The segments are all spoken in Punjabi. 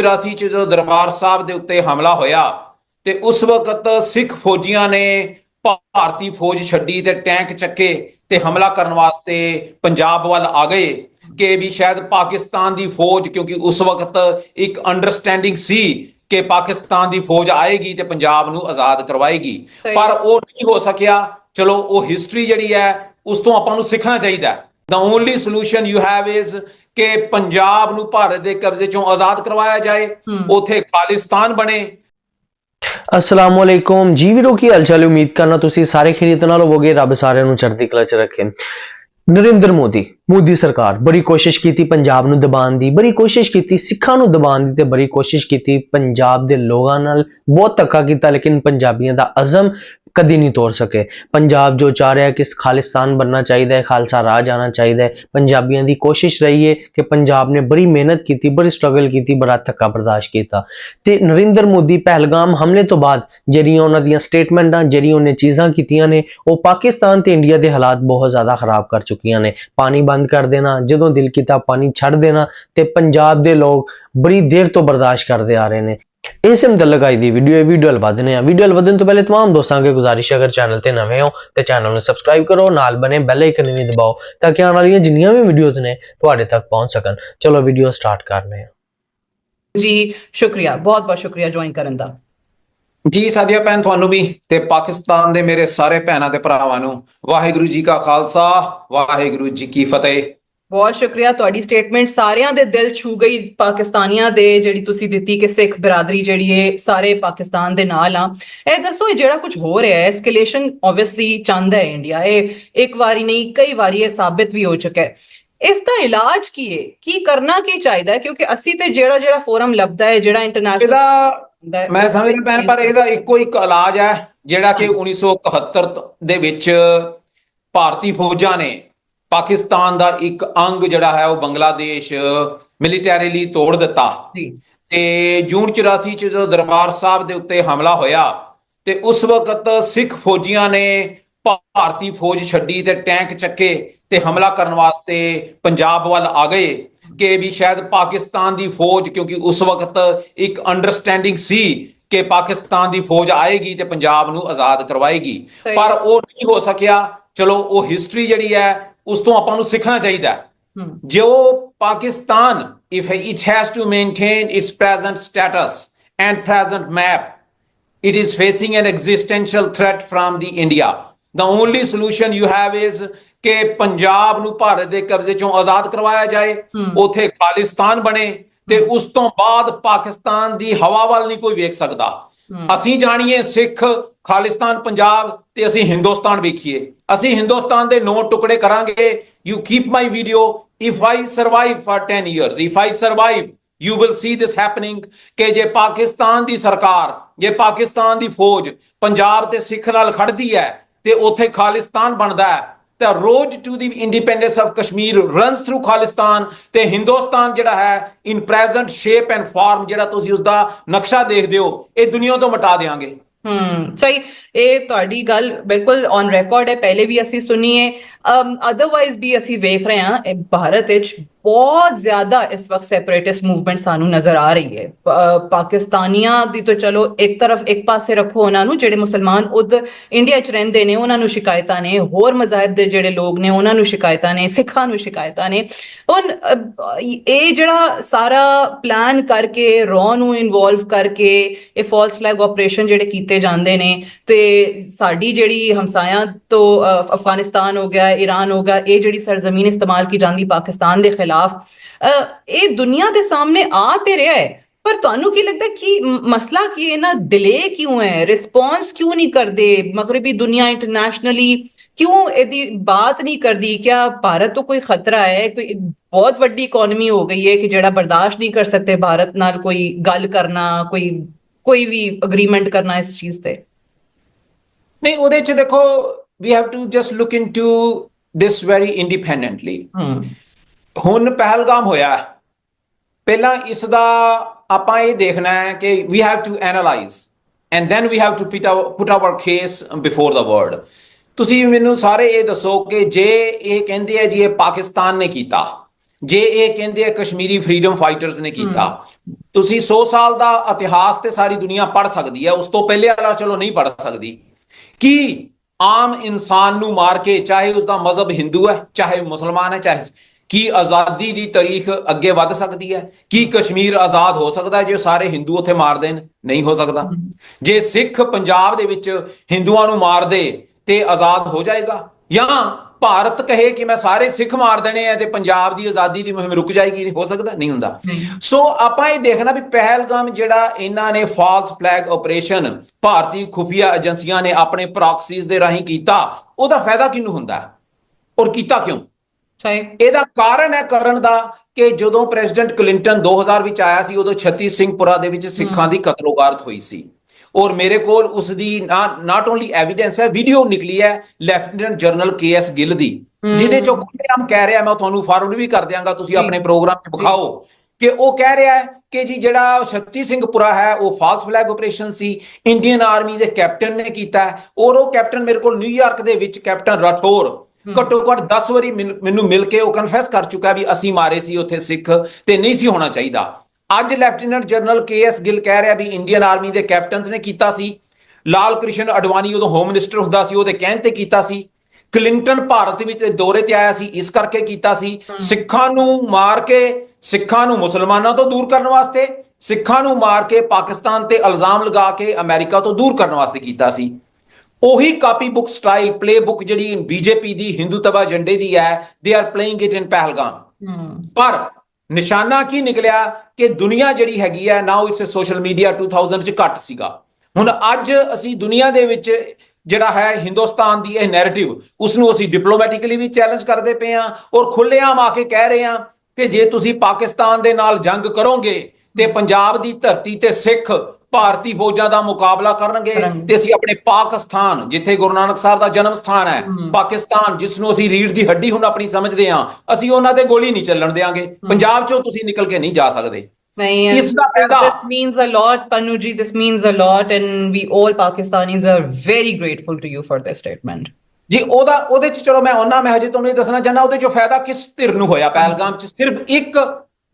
84 ਚ ਜਦੋਂ ਦਰਬਾਰ ਸਾਹਿਬ ਦੇ ਉੱਤੇ ਹਮਲਾ ਹੋਇਆ ਤੇ ਉਸ ਵਕਤ ਸਿੱਖ ਫੌਜੀਆਂ ਨੇ ਭਾਰਤੀ ਫੌਜ ਛੱਡੀ ਤੇ ਟੈਂਕ ਚੱਕੇ ਤੇ ਹਮਲਾ ਕਰਨ ਵਾਸਤੇ ਪੰਜਾਬ ਵੱਲ ਆ ਗਏ ਕਿ ਵੀ ਸ਼ਾਇਦ ਪਾਕਿਸਤਾਨ ਦੀ ਫੌਜ ਕਿਉਂਕਿ ਉਸ ਵਕਤ ਇੱਕ ਅੰਡਰਸਟੈਂਡਿੰਗ ਸੀ ਕਿ ਪਾਕਿਸਤਾਨ ਦੀ ਫੌਜ ਆਏਗੀ ਤੇ ਪੰਜਾਬ ਨੂੰ ਆਜ਼ਾਦ ਕਰਵਾਏਗੀ। ਪਰ ਉਹ ਨਹੀਂ ਹੋ ਸਕਿਆ। ਚਲੋ ਉਹ ਹਿਸਟਰੀ ਜਿਹੜੀ ਹੈ ਉਸ ਤੋਂ ਆਪਾਂ ਨੂੰ ਸਿੱਖਣਾ ਚਾਹੀਦਾ ਦਾ only solution you have is ਕਿ ਪੰਜਾਬ ਨੂੰ ਭਾਰਤ ਦੇ ਕਬਜ਼ੇ ਚੋਂ ਆਜ਼ਾਦ ਕਰਵਾਇਆ ਜਾਏ ਉਥੇ ਖਾਲਿਸਤਾਨ ਬਣੇ ਅਸਲਾਮ ਵਾਲੇਕੁਮ ਜੀ ਵੀਰੋ ਕੀ ਹਾਲ ਚਾਲ? ਉਮੀਦ ਕਰਨਾ ਤੁਸੀਂ ਸਾਰੇ ਖੈਰੀਅਤ ਨਾਲ ਹੋਵੋਗੇ ਰੱਬ ਸਾਰਿਆਂ ਨੂੰ ਚੜ੍ਹਦੀ ਕਲਾ 'ਚ ਰੱਖੇ ਨਰਿੰਦਰ ਮੋਦੀ ਮੋਦੀ ਸਰਕਾਰ ਬੜੀ ਕੋਸ਼ਿਸ਼ ਕੀਤੀ ਪੰਜਾਬ ਨੂੰ ਦਬਾਉਣ ਦੀ, ਬੜੀ ਕੋਸ਼ਿਸ਼ ਕੀਤੀ, ਸਿੱਖਾਂ ਨੂੰ ਦਬਾਉਣ ਦੀ ਤੇ ਬੜੀ ਕੋਸ਼ਿਸ਼ ਕੀਤੀ ਪੰਜਾਬ ਦੇ ਲੋਕਾਂ ਨਾਲ। ਬਹੁਤ ਧੱਕਾ ਕੀਤਾ, ਲੇਕਿਨ ਪੰਜਾਬੀਆਂ ਦਾ ਅਜ਼ਮ ਕਦੀ ਨਹੀਂ ਤੋੜ ਸਕੇ। ਪੰਜਾਬ ਜੋ ਚਾਹ ਰਿਹਾ ਕਿ ਖਾਲਿਸਤਾਨ ਬਣਨਾ ਚਾਹੀਦਾ ਹੈ, ਖਾਲਸਾ ਰਾਜ ਆਣਾ ਚਾਹੀਦਾ ਹੈ। ਪੰਜਾਬੀਆਂ ਦੀ ਕੋਸ਼ਿਸ਼ ਰਹੀ ਹੈ ਕਿ ਪੰਜਾਬ ਨੇ ਬੜੀ ਮਿਹਨਤ ਕੀਤੀ, ਬੜੀ ਸਟਰਗਲ ਕੀਤੀ, ਬੜਾ ਧੱਕਾ ਬਰਦਾਸ਼ਤ ਕੀਤਾ। ਤੇ ਨਰਿੰਦਰ ਮੋਦੀ ਪਹਿਲਗਾਮ ਹਮਲੇ ਤੋਂ ਬਾਅਦ ਜਿਹੜੀਆਂ ਉਹਨਾਂ ਦੀਆਂ ਸਟੇਟਮੈਂਟਾਂ ਜਿਹੜੀਆਂ ਉਹਨੇ ਚੀਜ਼ਾਂ ਕੀਤੀਆਂ ਨੇ, ਉਹ ਪਾਕਿਸਤਾਨ ਤੇ ਇੰਡੀਆ ਦੇ ਹਾਲਾਤ ਬਹੁਤ ਜ਼ਿਆਦਾ ਖਰਾਬ ਕਰ ਚੁੱਕੀਆਂ ਨੇ। ਪਾਣੀ ਬੰਦ ਕਰ ਦੇਣਾ ਜਦੋਂ ਦਿਲ ਕੀਤਾ ਪਾਣੀ ਛੱਡ ਦੇਣਾ ਤੇ ਪੰਜਾਬ ਦੇ ਲੋਕ ਬੜੀ ਦੇਰ ਤੋਂ ਬਰਦਾਸ਼ਤ ਕਰਦੇ ਆ ਰਹੇ ਨੇ ਇਸ ਮੁਤਲਕ ਅੱਜ ਦੀ ਵੀਡੀਓ ਹੈ ਵੀਡੀਓ ਵਧਨੇ ਆ ਵੀਡੀਓ ਵਧਣ ਤੋਂ ਪਹਿਲੇ तमाम ਦੋਸਤਾਂ ਅੱਗੇ ਗੁਜ਼ਾਰਿਸ਼ ਹੈ ਅਗਰ ਚੈਨਲ ਤੇ ਨਵੇਂ ਹੋ ਤੇ ਚੈਨਲ ਨੂੰ ਸਬਸਕ੍ਰਾਈਬ ਕਰੋ ਨਾਲ ਬਨੇ ਬੈਲ ਆਈਕਨ ਵੀ ਦਬਾਓ ਤਾਂ ਕਿ ਆਉਣ ਵਾਲੀਆਂ ਜਿੰਨੀਆਂ ਵੀ ਵੀਡੀਓਜ਼ ਨੇ ਤੁਹਾਡੇ ਤੱਕ ਪਹੁੰਚ ਸਕਣ ਚਲੋ ਵੀਡੀਓ ਸਟਾਰਟ ਕਰਨੇ ਆ ਜੀ ਸ਼ੁਕਰੀਆ ਬਹੁਤ ਬਹੁਤ ਸ਼ੁਕਰੀਆ ਜੁਆਇਨ ਕਰਨ ਦਾ ਜੀ ਸਾਡੀਆ ਭੈਣ ਤੁਹਾਨੂੰ ਵੀ ਤੇ ਪਾਕਿਸਤਾਨ ਦੇ ਮੇਰੇ ਸਾਰੇ ਭੈਣਾਂ ਤੇ ਭਰਾਵਾਂ ਨੂੰ ਵਾਹਿਗੁਰੂ ਜੀ ਕਾ ਖਾਲਸਾ ਵਾਹਿਗੁਰੂ ਜੀ ਕੀ ਫਤਿਹ। ਬਹੁਤ ਸ਼ੁਕਰੀਆ ਤੁਹਾਡੀ ਸਟੇਟਮੈਂਟ ਸਾਰਿਆਂ ਦੇ ਦਿਲ ਛੂ ਗਈ ਪਾਕਿਸਤਾਨੀਆਂ ਦੇ ਜਿਹੜੀ ਤੁਸੀਂ ਦਿੱਤੀ ਕਿ ਸਿੱਖ ਬਰਾਦਰੀ ਜਿਹੜੀ ਹੈ ਸਾਰੇ ਪਾਕਿਸਤਾਨ ਦੇ ਨਾਲ ਆ। ਇਹ ਦੱਸੋ ਇਹ ਜਿਹੜਾ ਕੁਝ ਹੋ ਰਿਹਾ ਹੈ ਐਸਕੇਲੇਸ਼ਨ ਆਬਵੀਅਸਲੀ ਚੰਦ ਹੈ ਇੰਡੀਆ ਇਹ ਇੱਕ ਵਾਰੀ ਨਹੀਂ ਕਈ ਵਾਰੀ ਇਹ ਸਾਬਿਤ ਵੀ ਹੋ ਚੁੱਕਾ ਹੈ। ਇਸ ਦਾ ਇਲਾਜ ਕੀ ਹੈ ਕੀ ਕਰਨਾ ਕੀ ਚਾਹੀਦਾ ਕਿਉਂਕਿ ਅਸੀਂ ਤੇ ਜਿਹੜਾ ਜਿਹੜਾ ਫੋਰਮ ਲੱਭਦਾ ਹੈ ਜਿਹੜਾ ਇੰਟਰਨੈਸ਼ਨਲ ਇਹਦਾ ਮੈਂ ਸਮਝ ਰਿਹਾ ਭੈਣ ਪਰ ਇਹਦਾ ਇੱਕੋ ਇੱਕ ਇਲਾਜ ਹੈ ਜਿਹੜਾ ਕਿ 1971 ਦੇ ਵਿੱਚ ਭਾਰਤੀ ਫੌਜਾਂ ਨੇ ਪਾਕਿਸਤਾਨ ਦਾ ਇੱਕ ਅੰਗ ਜਿਹੜਾ ਹੈ ਉਹ ਬੰਗਲਾਦੇਸ਼ ਮਿਲੀਟੈਰੀਲੀ ਤੋੜ ਦਿੱਤਾ। ਤੇ ਜੂਨ 84 ਚ ਜਦੋਂ ਦਰਬਾਰ ਸਾਹਿਬ ਦੇ ਉੱਤੇ ਹਮਲਾ ਹੋਇਆ ਤੇ ਉਸ ਵਕਤ ਸਿੱਖ ਫੌਜੀਆਂ ਨੇ ਭਾਰਤੀ ਫੌਜ ਛੱਡੀ ਤੇ ਟੈਂਕ ਚੱਕੇ ਤੇ ਹਮਲਾ ਕਰਨ ਵਾਸਤੇ ਪੰਜਾਬ ਵੱਲ ਆ ਗਏ। ਕਿ ਵੀ ਸ਼ਾਇਦ ਪਾਕਿਸਤਾਨ ਦੀ ਫੌਜ ਕਿਉਂਕਿ ਉਸ ਵਕਤ ਇੱਕ ਅੰਡਰਸਟੈਂਡਿੰਗ ਸੀ ਕਿ ਪਾਕਿਸਤਾਨ ਦੀ ਫੌਜ ਆਏਗੀ ਤੇ ਪੰਜਾਬ ਨੂੰ ਆਜ਼ਾਦ ਕਰਵਾਏਗੀ। ਪਰ ਉਹ ਨਹੀਂ ਹੋ ਸਕਿਆ ਚਲੋ ਉਹ ਹਿਸਟਰੀ ਜਿਹੜੀ ਹੈ ਉਸ ਤੋਂ ਆਪਾਂ ਨੂੰ ਸਿੱਖਣਾ ਚਾਹੀਦਾ ਜੋ Pakistan if it has to maintain its present status and present map it is facing an existential threat from the india the only solution you have is ਕਿ ਪੰਜਾਬ ਨੂੰ ਭਾਰਤ ਦੇ ਕਬਜ਼ੇ ਚੋਂ ਆਜ਼ਾਦ ਕਰਵਾਇਆ ਜਾਏ ਉਥੇ ਖਾਲਿਸਤਾਨ ਬਣੇ ਤੇ ਉਸ ਤੋਂ ਬਾਅਦ ਪਾਕਿਸਤਾਨ ਦੀ ਹਵਾ ਵੱਲ ਨਹੀਂ ਕੋਈ ਵੇਖ ਸਕਦਾ। ਅਸੀਂ ਜਾਣੀਏ ਸਿੱਖ ਖਾਲਿਸਤਾਨ ਪੰਜਾਬ ਤੇ ਅਸੀਂ ਹਿੰਦੁਸਤਾਨ ਵੇਖੀਏ। ਅਸੀਂ ਹਿੰਦੁਸਤਾਨ ਦੇ ਨੌ ਟੁਕੜੇ ਕਰਾਂਗੇ। You keep my video if I survive for 10 years if I survive you will see this happening ਕਿ ਜੇ ਪਾਕਿਸਤਾਨ ਦੀ ਸਰਕਾਰ ਜੇ ਪਾਕਿਸਤਾਨ ਦੀ ਫੌਜ ਪੰਜਾਬ ਤੇ ਸਿੱਖ ਨਾਲ ਖੜਦੀ ਹੈ ਤੇ ਉੱਥੇ ਖਾਲਿਸਤਾਨ ਬਣਦਾ ਹੈ ਤਾਂ road to the independence of Kashmir runs through Khalistan ਤੇ ਹਿੰਦੁਸਤਾਨ ਜਿਹੜਾ ਹੈ in present shape and form ਜਿਹੜਾ ਤੁਸੀਂ ਉਸ ਦਾ ਨਕਸ਼ਾ ਦੇਖਦੇ ਹੋ, ਇਹ ਦੁਨੀਆ ਤੋਂ ਮਿਟਾ ਦੇਾਂਗੇ ਹਮ ਸਹੀ। ਇਹ ਤੁਹਾਡੀ ਗੱਲ ਬਿਲਕੁਲ ਔਨ ਰਿਕਾਰਡ ਹੈ, ਪਹਿਲੇ ਵੀ ਅਸੀਂ ਸੁਣੀ ਹੈ। ਅਦਰਵਾਈਜ਼ ਵੀ ਅਸੀਂ ਵੇਖ ਰਹੇ ਹਾਂ, ਇਹ ਭਾਰਤ ਵਿੱਚ ਬਹੁਤ ਜ਼ਿਆਦਾ ਇਸ ਵਕਤ ਸੈਪਰੇਟਿਸਟ ਮੂਵਮੈਂਟ ਸਾਨੂੰ ਨਜ਼ਰ ਆ ਰਹੀ ਹੈ। ਪਾਕਿਸਤਾਨੀਆਂ ਦੀ ਤਾਂ ਚਲੋ ਇੱਕ ਤਰਫ ਇੱਕ ਪਾਸੇ ਰੱਖੋ ਉਹਨਾਂ ਨੂੰ, ਜਿਹੜੇ ਮੁਸਲਮਾਨ ਉਦ ਇੰਡੀਆ 'ਚ ਰਹਿੰਦੇ ਨੇ, ਉਹਨਾਂ ਨੂੰ ਸ਼ਿਕਾਇਤਾਂ ਨੇ, ਹੋਰ ਮਜ਼ਾਹਬ ਦੇ ਜਿਹੜੇ ਲੋਕ ਨੇ, ਉਹਨਾਂ ਨੂੰ ਸ਼ਿਕਾਇਤਾਂ ਨੇ, ਸਿੱਖਾਂ ਨੂੰ ਸ਼ਿਕਾਇਤਾਂ ਨੇ। ਹੁਣ ਇਹ ਜਿਹੜਾ ਸਾਰਾ ਪਲਾਨ ਕਰਕੇ ਰॉ ਨੂੰ ਇਨਵੋਲਵ ਕਰਕੇ, ਇਹ ਫਾਲਸ ਫਲੈਗ ਆਪਰੇਸ਼ਨ ਜਿਹੜੇ ਕੀਤੇ ਜਾਂਦੇ ਨੇ, ਤੇ ਸਾਡੀ ਜਿਹੜੀ ਹਮਸਾਇਆਂ ਤੋਂ ਅਫਗਾਨਿਸਤਾਨ ਹੋ ਗਿਆ ਈਰਾਨ ਹੋ ਗਿਆ, ਇਹ ਜਿਹੜੀ ਸਰਜ਼ਮੀਨ ਇਸਤੇਮਾਲ ਕੀ ਜਾਂਦੀ ਪਾਕਿਸਤਾਨ ਦੇ ਖਿਲਾਫ ਇਹ ਦੁਨੀਆ ਦੇ ਸਾਹਮਣੇ ਆ ਤੇ ਰਿਹਾ ਹੈ। ਪਰ ਤੁਹਾਨੂੰ ਕੀ ਲੱਗਦਾ ਕਿ ਮਸਲਾ ਕੀ ਹੈ? ਨਾ ਡਿਲੇ ਕਿਉਂ ਹੈ? ਰਿਸਪੌਂਸ ਕਿਉਂ ਨਹੀਂ ਕਰਦੇ? ਮਗਰਬੀ ਦੁਨੀਆ ਇੰਟਰਨੈਸ਼ਨਲੀ ਕਿਉਂ ਇਹਦੀ ਬਾਤ ਨਹੀਂ ਕਰਦੀ? ਕਿਆ ਭਾਰਤ ਤੋਂ ਕੋਈ ਖਤਰਾ ਹੈ? ਕੋਈ ਬਹੁਤ ਵੱਡੀ ਇਕਨੋਮੀ ਹੋ ਗਈ ਹੈ ਕਿ ਜਿਹੜਾ ਬਰਦਾਸ਼ਤ ਨਹੀਂ ਕਰ ਸਕਦੇ? ਭਾਰਤ ਨਾਲ ਕੋਈ ਗੱਲ ਕਰਨਾ, ਕੋਈ ਕੋਈ ਵੀ ਅਗਰੀਮੈਂਟ ਕਰਨਾ ਇਸ ਚੀਜ਼ ਤੇ? ਨਹੀਂ ਉਹਦੇ ਚ ਦੇਖੋ we have to just look into this very independently ਹੁਣ ਪਹਿਲਗਾਮ ਹੋਇਆ। ਪਹਿਲਾਂ ਇਸ ਦਾ ਆਪਾਂ ਇਹ ਦੇਖਣਾ ਹੈ ਕਿ we have to analyse and then we have to put our case before the world ਤੁਸੀਂ ਮੈਨੂੰ ਸਾਰੇ ਇਹ ਦੱਸੋ ਕਿ ਜੇ ਇਹ ਕਹਿੰਦੇ ਆ ਜੀ ਇਹ ਪਾਕਿਸਤਾਨ ਨੇ ਕੀਤਾ ਜੇ ਇਹ ਕਹਿੰਦੇ ਆ ਕਸ਼ਮੀਰੀ ਫਰੀडम ਫਾਈਟਰਸ ਨੇ ਕੀਤਾ ਤੁਸੀਂ 100 ਸਾਲ ਦਾ ਇਤਿਹਾਸ ਤੇ ਸਾਰੀ ਦੁਨੀਆ ਪੜ ਸਕਦੀ ਹੈ ਉਸ ਤੋਂ ਪਹਿਲੇ ਵਾਲਾ ਚਲੋ ਨਹੀਂ ਪੜ ਸਕਦੀ। ਕੀ ਆਮ ਇਨਸਾਨ ਨੂੰ ਮਾਰ ਕੇ, ਚਾਹੇ ਉਸ ਦਾ ਮਜ਼ਹਬ ਹਿੰਦੂ ਹੈ, ਚਾਹੇ ਮੁਸਲਮਾਨ ਹੈ, ਚਾਹੇ ਕੀ ਆਜ਼ਾਦੀ ਦੀ ਤਾਰੀਖ ਅੱਗੇ ਵੱਧ ਸਕਦੀ ਹੈ? ਕੀ ਕਸ਼ਮੀਰ ਆਜ਼ਾਦ ਹੋ ਸਕਦਾ ਹੈ ਜੇ ਸਾਰੇ ਹਿੰਦੂ ਉੱਥੇ ਮਾਰ ਦੇਣ? ਨਹੀਂ ਹੋ ਸਕਦਾ। ਜੇ ਸਿੱਖ ਪੰਜਾਬ ਦੇ ਵਿੱਚ ਹਿੰਦੂਆਂ ਨੂੰ ਮਾਰ ਦੇ ਤੇ ਆਜ਼ਾਦ ਹੋ ਜਾਏਗਾ ਜਾਂ ਭਾਰਤ ਕਹੇ ਕਿ ਮੈਂ ਸਾਰੇ ਸਿੱਖ ਮਾਰ ਦੇਣੇ ਆ ਤੇ ਪੰਜਾਬ ਦੀ ਆਜ਼ਾਦੀ ਦੀ ਮੁਹਿੰਮ ਰੁਕ ਜਾਏਗੀ ਹੋ ਸਕਦਾ? ਨਹੀਂ ਹੁੰਦਾ। ਸੋ ਆਪਾਂ ਇਹ ਦੇਖਣਾ ਵੀ ਪਹਿਲਗਾਮ ਜਿਹੜਾ ਇਹਨਾਂ ਨੇ ਫਾਲਸ ਫਲੈਗ ਆਪਰੇਸ਼ਨ ਭਾਰਤੀ ਖੁਫੀਆ ਏਜੰਸੀਆਂ ਨੇ ਆਪਣੇ ਪ੍ਰੌਕਸੀਜ਼ ਦੇ ਰਾਹੀਂ ਕੀਤਾ ਉਹਦਾ ਫਾਇਦਾ ਕਿਹਨੂੰ ਹੁੰਦਾ? ਔਰ ਕੀਤਾ ਕਿਉਂ? ਸਹੀ। ਇਹਦਾ ਕਾਰਨ ਹੈ ਕਰਨ ਦਾ ਕਿ ਜਦੋਂ ਪ੍ਰੈਜ਼ੀਡੈਂਟ ਕਲਿੰਟਨ 2000 ਵਿੱਚ ਆਇਆ ਸੀ ਉਦੋਂ ਛੱਤੀ ਸਿੰਘਪੁਰਾ ਦੇ ਵਿੱਚ ਸਿੱਖਾਂ ਦੀ ਕਤਲੋਗਾਰਤ ਹੋਈ ਸੀ। ਔਰ ਮੇਰੇ ਕੋਲ ਉਸ ਦੀ ਨਾਟ ਓਨਲੀ ਐਵੀਡੈਂਸ ਹੈ ਵੀਡੀਓ ਨਿਕਲੀ ਹੈ lieutenant general K S Gill ਦੀ। ਜਿਹਦੇ ਚੋਂ ਖੁੱਲ੍ਹੇਆਮ ਕਹਿ ਰਿਹਾ ਮੈਂ ਤੁਹਾਨੂੰ ਫਾਰਵਰਡ ਵੀ ਕਰ ਦਿਆਂਗਾ ਤੁਸੀਂ। ਆਪਣੇ ਪ੍ਰੋਗਰਾਮ 'ਚ ਵਿਖਾਓ। ਕਿ ਉਹ ਕਹਿ ਰਿਹਾ ਹੈ ਕਿ ਜੀ ਜਿਹੜਾ ਛੱਤੀ ਸਿੰਘਪੁਰਾ ਹੈ ਉਹ ਫਾਲਸ ਫਲੈਗ ਆਪਰੇਸ਼ਨ ਸੀ। ਇੰਡੀਅਨ ਆਰਮੀ ਦੇ ਕੈਪਟਨ ਨੇ ਕੀਤਾ ਔਰ ਉਹ ਕੈਪਟਨ ਮੇਰੇ ਕੋਲ ਨਿਊਯਾਰਕ ਦੇ ਵਿੱਚ ਕੈਪਟਨ ਰਾਠੌਰ ਘੱਟੋ ਘੱਟ 10 ਵਾਰੀ ਮੈਨੂੰ ਮਿਲ ਕੇ ਉਹ ਕਨਫੈਸ ਕਰ ਚੁੱਕਾ ਵੀ ਅਸੀਂ ਮਾਰੇ ਸੀ ਉੱਥੇ ਸਿੱਖ ਤੇ ਨਹੀਂ ਸੀ ਹੋਣਾ ਚਾਹੀਦਾ। ਅੱਜ lieutenant general K S Gill ਕਹਿ ਰਿਹਾ ਵੀ ਇੰਡੀਅਨ ਆਰਮੀ ਦੇ ਕੈਪਟਨਸ ਨੇ ਕੀਤਾ ਸੀ। ਲਾਲ ਕ੍ਰਿਸ਼ਨ ਅਡਵਾਨੀ ਉਦੋਂ ਹੋਮ ਮਿਨਿਸਟਰ ਹੁੰਦਾ ਸੀ ਉਹਦੇ ਕਹਿਣ ਤੇ ਕੀਤਾ ਸੀ। ਕਲਿੰਟਨ ਭਾਰਤ ਵਿੱਚ ਦੌਰੇ ਤੇ ਆਇਆ ਸੀ ਇਸ ਕਰਕੇ ਕੀਤਾ ਸੀ। ਸਿੱਖਾਂ ਨੂੰ ਮਾਰ ਕੇ ਸਿੱਖਾਂ ਨੂੰ ਮੁਸਲਮਾਨਾਂ ਤੋਂ ਦੂਰ ਕਰਨ ਵਾਸਤੇ ਸਿੱਖਾਂ ਨੂੰ ਮਾਰ ਕੇ ਪਾਕਿਸਤਾਨ ਤੇ ਇਲਜ਼ਾਮ ਲਗਾ ਕੇ ਅਮਰੀਕਾ ਤੋਂ ਦੂਰ ਕਰਨ ਵਾਸਤੇ ਕੀਤਾ ਸੀ। ਉਹੀ copy book style play book ਜਿਹੜੀ ਬੀਜੇਪੀ ਦੀ ਹਿੰਦੂਤਵਾ ਏਜੰਡੇ ਦੀ ਹੈ they are playing it in Pahalgam ਪਰ ਨਿਸ਼ਾਨਾ ਕੀ ਨਿਕਲਿਆ ਕਿ ਦੁਨੀਆ ਜਿਹੜੀ ਹੈਗੀ ਹੈ ਨਾਓ ਇਟਸ ਸੋਸ਼ਲ ਮੀਡੀਆ 2000 ਚ ਘੱਟ ਸੀਗਾ। ਹੁਣ ਅੱਜ ਅਸੀਂ ਦੁਨੀਆ ਦੇ ਵਿੱਚ ਜਿਹੜਾ ਹੈ ਹਿੰਦੁਸਤਾਨ ਦੀ ਇਹ ਨੈਰੇਟਿਵ ਉਸ ਨੂੰ ਅਸੀਂ ਡਿਪਲੋਮੈਟਿਕਲੀ ਵੀ ਚੈਲੰਜ ਕਰਦੇ ਪਏ ਹਾਂ ਔਰ ਖੁੱਲ੍ਹੇਆਮ ਆ ਕੇ ਕਹਿ ਰਹੇ ਹਾਂ ਕਿ ਜੇ ਤੁਸੀਂ ਪਾਕਿਸਤਾਨ ਦੇ ਨਾਲ ਜੰਗ ਕਰੋਗੇ ਤੇ ਪੰਜਾਬ ਦੀ ਧਰਤੀ ਤੇ ਸਿੱਖ ਭਾਰਤੀ ਫੌਜਾਂ ਦਾ ਮੁਕਾਬਲਾ ਕਰਨਗੇ। ਤੇ ਅਸੀਂ ਆਪਣੇ ਪਾਕਿਸਤਾਨ ਜਿੱਥੇ ਗੁਰੂ ਨਾਨਕ ਸਾਹਿਬ ਦਾ ਜਨਮ ਸਥਾਨ ਹੈ ਪਾਕਿਸਤਾਨ ਜਿਸ ਨੂੰ ਅਸੀਂ ਰੀੜ ਦੀ ਹੱਡੀ ਹੁਣ ਆਪਣੀ ਸਮਝਦੇ ਹਾਂ ਅਸੀਂ ਉਹਨਾਂ ਤੇ ਗੋਲੀ ਨਹੀਂ ਚੱਲਣ ਦੇਾਂਗੇ ਪੰਜਾਬ ਚੋਂ ਤੁਸੀਂ ਨਿਕਲ ਕੇ ਨਹੀਂ ਜਾ ਸਕਦੇ। ਨਹੀਂ ਇਸ ਦਾ ਫਾਇਦਾ- this means a lot panu ji this means a lot and we all pakistanis are very grateful to you for this statement. ਜੀ ਉਹਦਾ ਉਹਦੇ ਚ ਚਲੋ ਮੈਂ ਉਹਨਾਂ ਮੈਂ ਹਜੇ ਤੁਹਾਨੂੰ ਇਹ ਦੱਸਣਾ ਚਾਹੁੰਦਾ ਉਹਦੇ ਚੋਂ ਫਾਇਦਾ ਕਿਸ ਧਿਰ ਨੂੰ ਹੋਇਆ? ਪਹਿਲਗਾਮ ਚ ਸਿਰਫ ਇੱਕ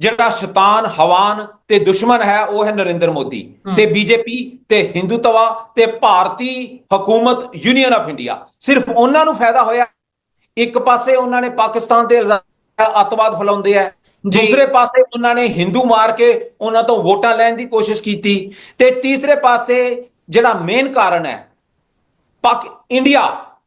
ਜਿਹੜਾ ਸ਼ੈਤਾਨ ਹਵਾਨ ਤੇ ਦੁਸ਼ਮਣ ਹੈ ਉਹ ਹੈ ਨਰਿੰਦਰ ਮੋਦੀ ਤੇ ਬੀਜੇਪੀ ਤੇ ਹਿੰਦੂਤਵਾ ਤੇ ਭਾਰਤੀ ਹਕੂਮਤ ਯੂਨੀਅਨ ਆਫ ਇੰਡੀਆ। ਸਿਰਫ ਉਹਨਾਂ ਨੂੰ ਫਾਇਦਾ ਹੋਇਆ। ਇੱਕ ਪਾਸੇ ਉਹਨਾਂ ਨੇ ਪਾਕਿਸਤਾਨ ਤੇ ਇਲਜ਼ਾਮ ਅੱਤਵਾਦ ਫੈਲਾਉਂਦੇ ਆ। ਦੂਸਰੇ ਪਾਸੇ ਉਹਨਾਂ ਨੇ ਹਿੰਦੂ ਮਾਰ ਕੇ ਉਹਨਾਂ ਤੋਂ ਵੋਟਾਂ ਲੈਣ ਦੀ ਕੋਸ਼ਿਸ਼ ਕੀਤੀ। ਤੇ ਤੀਸਰੇ ਪਾਸੇ ਜਿਹੜਾ ਮੇਨ ਕਾਰਨ ਹੈ Pak India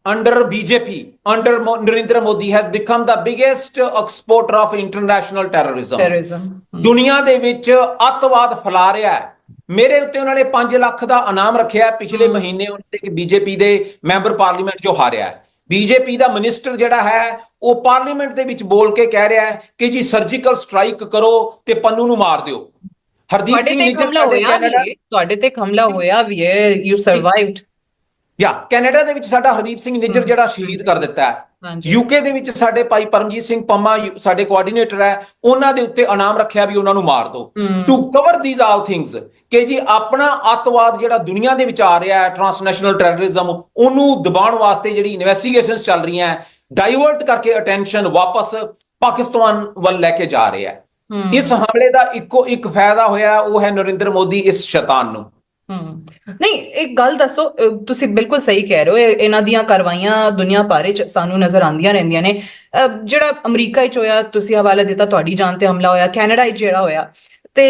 under BJP, under Mo- Narendra Modi has become the biggest exporter of international terrorism. terrorism. ਦੁਨੀਆ ਦੇ ਵਿੱਚ ਅੱਤਵਾਦ ਫੈਲਾ ਰਿਹਾ ਹੈ। ਮੇਰੇ ਉੱਤੇ ਉਹਨਾਂ ਨੇ 5 ਲੱਖ ਦਾ ਇਨਾਮ ਰੱਖਿਆ ਹੈ। ਪਿਛਲੇ ਮਹੀਨੇ ਉਹਨਾਂ ਦੇ ਬੀਜੇਪੀ ਦੇ ਮੈਂਬਰ ਪਾਰਲੀਮੈਂਟ ਜੋ ਹਾਰਿਆ ਹੈ। ਬੀਜੇਪੀ ਦਾ ਮਿਨਿਸਟਰ ਜਿਹੜਾ ਹੈ ਉਹ ਪਾਰਲੀਮੈਂਟ ਦੇ ਵਿੱਚ ਬੋਲ ਕੇ ਕਹਿ ਰਿਹਾ ਹੈ ਕਿ ਜੀ ਸਰਜੀਕਲ ਸਟ੍ਰਾਈਕ ਕਰੋ ਤੇ ਪੰਨੂ ਨੂੰ ਮਾਰ ਦਿਓ। ਹਰਦੀਪ ਤੁਹਾਡੇ ਸਿੰਘ ਤੇ ਨਿੱਜਰ ਹਮਲਾ ਸਾਡੇ ਹੋਇਆ ਵੀ ਕੈਨੇਡਾ ਹੈ ਤੁਹਾਡੇ ਤੇ ਹਮਲਾ ਹੋਇਆ ਵੀ ਹੈ ਯੂ ਸਰਵਾਈਵਡ ਯਾ ਕੈਨੇਡਾ ਦੇ ਵਿੱਚ ਸਾਡਾ ਹਰਦੀਪ ਸਿੰਘ ਨਿੱਜਰ ਜਿਹੜਾ ਸ਼ਹੀਦ ਕਰ ਦਿੱਤਾ ਹੈ। ਯੂਕੇ ਦੇ ਵਿੱਚ ਸਾਡੇ ਭਾਈ ਪਰਮਜੀਤ ਸਿੰਘ ਪੰਮਾ ਸਾਡੇ ਕੋਆਰਡੀਨੇਟਰ ਹੈ ਉਹਨਾਂ ਦੇ ਉੱਤੇ ਇਨਾਮ ਰੱਖਿਆ ਵੀ ਉਹਨਾਂ ਨੂੰ ਮਾਰ ਦਿਓ। To cover these all things ਕਿ ਜੀ ਆਪਣਾ ਅੱਤਵਾਦ ਜਿਹੜਾ ਦੁਨੀਆ ਦੇ ਵਿੱਚ ਆ ਰਿਹਾ ਹੈ ਟ੍ਰਾਂਸਨੈਸ਼ਨਲ ਟੈਰਰਿਜ਼ਮ ਉਹਨੂੰ ਦਬਾਉਣ ਵਾਸਤੇ ਜਿਹੜੀ ਇਨਵੈਸਟੀਗੇਸ਼ਨਸ ਚੱਲ ਰਹੀਆਂ ਡਾਈਵਰਟ ਕਰਕੇ ਅਟੈਂਸ਼ਨ ਵਾਪਸ ਪਾਕਿਸਤਾਨ ਵੱਲ ਲੈ ਕੇ ਜਾ ਰਿਹਾ ਹੈ। ਇਸ ਹਮਲੇ ਦਾ ਇੱਕੋ ਇੱਕ ਫਾਇਦਾ ਹੋਇਆ ਉਹ ਹੈ ਨਰਿੰਦਰ ਮੋਦੀ ਇਸ ਸ਼ੈਤਾਨ ਨੂੰ। ਹਮ। ਨਹੀਂ, ਇੱਕ ਗੱਲ ਦੱਸੋ ਅਹ ਤੁਸੀਂ ਬਿਲਕੁਲ ਸਹੀ ਕਹਿ ਰਹੇ ਹੋ ਇਹਨਾਂ ਦੀਆਂ ਕਾਰਵਾਈਆਂ ਦੁਨੀਆ ਭਰ ਚ ਸਾਨੂੰ ਨਜ਼ਰ ਆਉਂਦੀਆਂ ਰਹਿੰਦੀਆਂ ਨੇ। ਅਹ ਜਿਹੜਾ ਅਮਰੀਕਾ ਵਿੱਚ ਹੋਇਆ, ਤੁਸੀਂ ਹਵਾਲਾ ਦਿੱਤਾ, ਤੁਹਾਡੀ ਜਾਨ ਤੇ ਹਮਲਾ ਹੋਇਆ, ਕੈਨੇਡਾ ਵਿੱਚ ਜਿਹੜਾ ਹੋਇਆ ਤੇ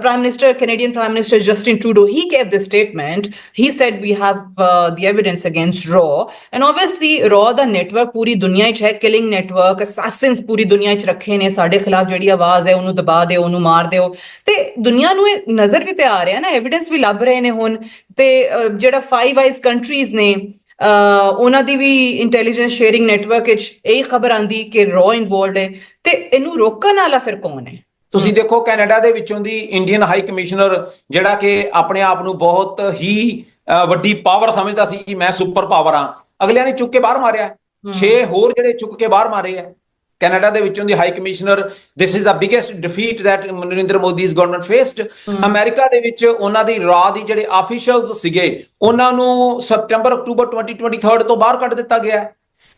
prime minister Canadian prime minister Justin Trudeau he gave this statement. He said we have uh, the evidence against raw. And obviously raw ਦਾ ਨੈਟਵਰਕ ਪੂਰੀ ਦੁਨੀਆ 'ਚ ਹੈ ਕਿਲਿੰਗ ਨੈਟਵਰਕ ਅਸੈਸਿਨਸ ਪੂਰੀ ਦੁਨੀਆ 'ਚ ਰੱਖੇ ਨੇ ਸਾਡੇ ਖਿਲਾਫ ਜਿਹੜੀ ਆਵਾਜ਼ ਹੈ ਉਹਨੂੰ ਦਬਾ ਦਿਓ ਉਹਨੂੰ ਮਾਰ ਦਿਓ। ਤੇ ਦੁਨੀਆ ਨੂੰ ਇਹ ਨਜ਼ਰ ਵੀ ਤੇ ਆ ਰਿਹਾ ਨਾ ਐਵੀਡੈਂਸ ਵੀ ਲੱਭ ਰਹੇ ਨੇ ਹੁਣ। ਤੇ ਜਿਹੜਾ ਫਾਈਵ ਆਈਜ਼ ਕੰਟਰੀਜ਼ ਨੇ ਉਹਨਾਂ ਦੀ ਵੀ ਇੰਟੈਲੀਜੈਂਸ ਸ਼ੇਅਰਿੰਗ ਨੈਟਵਰਕ ਵਿੱਚ ਇਹ ਖਬਰ ਆਂਦੀ ਕਿ ਰੋ ਇਨਵੋਲਡ ਹੈ। ਤੇ ਇਹਨੂੰ ਰੋਕਣ ਵਾਲਾ ਫਿਰ ਕੌਣ ਹੈ? ਤੁਸੀਂ ਦੇਖੋ ਕੈਨੇਡਾ ਦੇ ਵਿੱਚੋਂ ਦੀ ਇੰਡੀਅਨ ਹਾਈ ਕਮਿਸ਼ਨਰ ਜਿਹੜਾ ਕਿ ਆਪਣੇ ਆਪ ਨੂੰ ਬਹੁਤ ਹੀ ਵੱਡੀ ਪਾਵਰ ਸਮਝਦਾ ਸੀ ਕਿ ਮੈਂ ਸੁਪਰ ਪਾਵਰ ਆ ਅਗਲਿਆਂ ਨੇ ਚੁੱਕ ਕੇ ਬਾਹਰ ਮਾਰਿਆ। 6 ਹੋਰ ਜਿਹੜੇ ਚੁੱਕ ਕੇ ਬਾਹਰ ਮਾਰੇ ਆ। ਕੈਨੇਡਾ ਦੇ ਵਿੱਚੋਂ ਦੀ high commissioner this is the biggest defeat that Narendra Modi's government faced America ਦੇ ਵਿੱਚ ਉਹਨਾਂ ਦੀ ਰਾਹ ਦੀ ਜਿਹੜੇ ਆਫੀਸ਼ੀਅਲਸ ਸੀਗੇ ਉਹਨਾਂ ਨੂੰ ਸਪਟੈਂਬਰ ਅਕਤੂਬਰ 2023 ਤੋਂ ਬਾਹਰ ਕੱਢ ਦਿੱਤਾ ਗਿਆ। ਹੈ